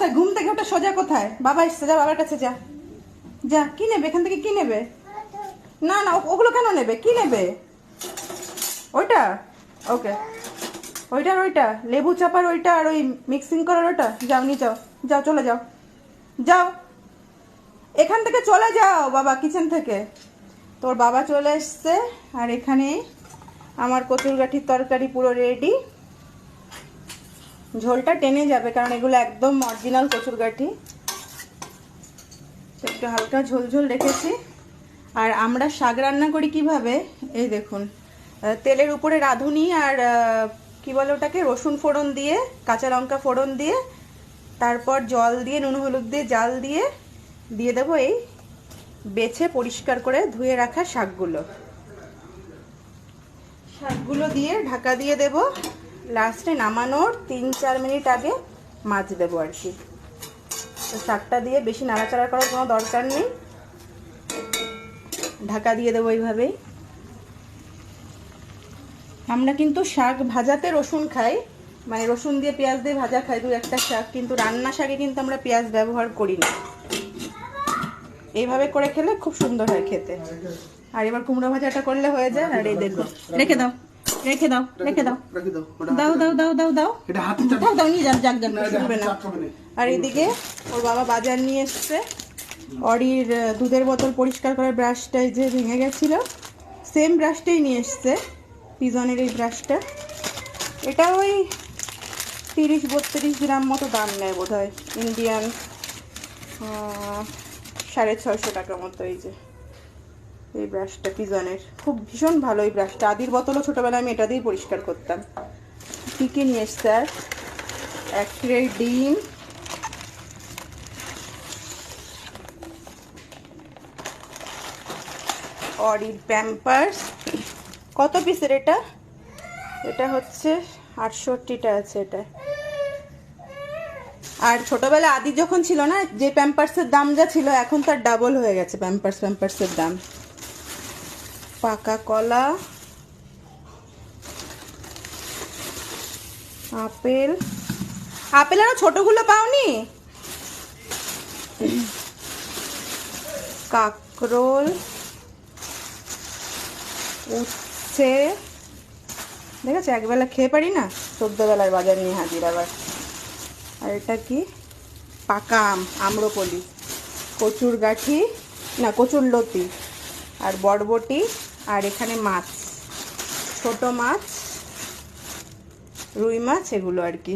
কোথায়? ঘুম থেকে ওটা সোজা কোথায়? বাবা এসছে, যা, বাবার কাছে যা। যা, কি নেবে? এখান থেকে কি নেবে? না না ওগুলো কেন নেবে? কি নেবে? ওইটা? ওকে। ওইটা আর ওইটা। লেবু চাপার ওইটা আর ওই মিক্সিং করার ওইটা যাও, নিয়ে যাও। যাও, চলে যাও। যাও। এখান থেকে চলে যাও, বাবা কিচেন থেকে। তোর বাবা চলে এসছে, আর এখানে আমার কচুর গাঠির তরকারি পুরো রেডি ঝোলটা টেনে যাবে, কারণ এগুলো একদম অরিজিনাল কচুর গাঠি একটু হালকা ঝোল ঝোল রেখেছি। আর আমরা শাক রান্না করি কীভাবে? এই দেখুন তেলের উপরে রাঁধুনি আর কি বলে ওটাকে? রসুন ফোড়ন দিয়ে, কাঁচা লঙ্কা ফোড়ন দিয়ে, তারপর জল দিয়ে, নুন হলুদ দিয়ে, জাল দিয়ে দিয়ে দেবো এই বেছে পরিষ্কার করে ধুয়ে রাখা শাকগুলো। শাকগুলো দিয়ে ঢাকা দিয়ে দেব। লাস্টে নামানোর তিন, চার মিনিট আগে মাছ দেবো আর কি। তো শাকটা দিয়ে বেশি নাড়াচাড়া করার কোনো দরকার নেই। ঢাকা দিয়ে দেবো এইভাবেই। আমরা কিন্তু শাক ভাজাতে রসুন খাই। মানে রসুন দিয়ে পেঁয়াজ দিয়ে ভাজা খাই দু একটা শাক, কিন্তু রান্না শাকে কিন্তু আমরা পেঁয়াজ ব্যবহার করি না। এইভাবে করে খেলে খুব সুন্দর হয় খেতে। আর এবার কুমড়ো ভাজাটা করলে হয়ে যায়, আর এই দেখো। রেখে দাও। রেখে দাও রেখে দাও। দাও দাও দাও দাও দাও দাও দাও। নিয়ে যান যাক যাক না, শুনবে। আর এদিকে ওর বাবা বাজার নিয়ে এসছে। অরির দুধের বোতল পরিষ্কার করার ব্রাশটা এই যে ভেঙে গেছিল সেম ব্রাশটাই নিয়ে এসছে পিজনের এই ব্রাশটা। এটা ওই তিরিশ বত্রিশ গ্রাম মতো দাম নেয় বোধ হয় ইন্ডিয়ান সাড়ে ছয়শো টাকা মতো এই যে। এই ব্রাশটা পিজনের খুব ভীষণ ভালো এই ব্রাশটা আদির বোতলও ছোটোবেলায় আমি এটা দিয়েই পরিষ্কার করতাম। কী কী নিয়ে আর? এক ডিম। অরিড প্যাম্পার্স কত পিসের এটা? এটা হচ্ছে আটষট্টিটা আছে এটা। আর ছোটবেলা আদি যখন ছিল না, যে প্যাম্পার্সের দাম যা ছিল, এখন তার ডাবল হয়ে গেছে প্যাম্পার্স প্যাম্পার্সের দাম। পাকা কলা, আপেল। আপেল আরও ছোটগুলো পাওনি? কাকরোল, উচ্ছে। দেখেছ, একবেলা খেয়ে পারি না? চোদ্দ বেলার বাজার নিয়ে হাজির আবার। আর এটা কি? পাকা আম, আম্রপলি। কচুর গাঠি না কচুর লতি আর বরবটি। আর এখানে মাছ ছোট মাছ রুই মাছ এগুলো আর কি।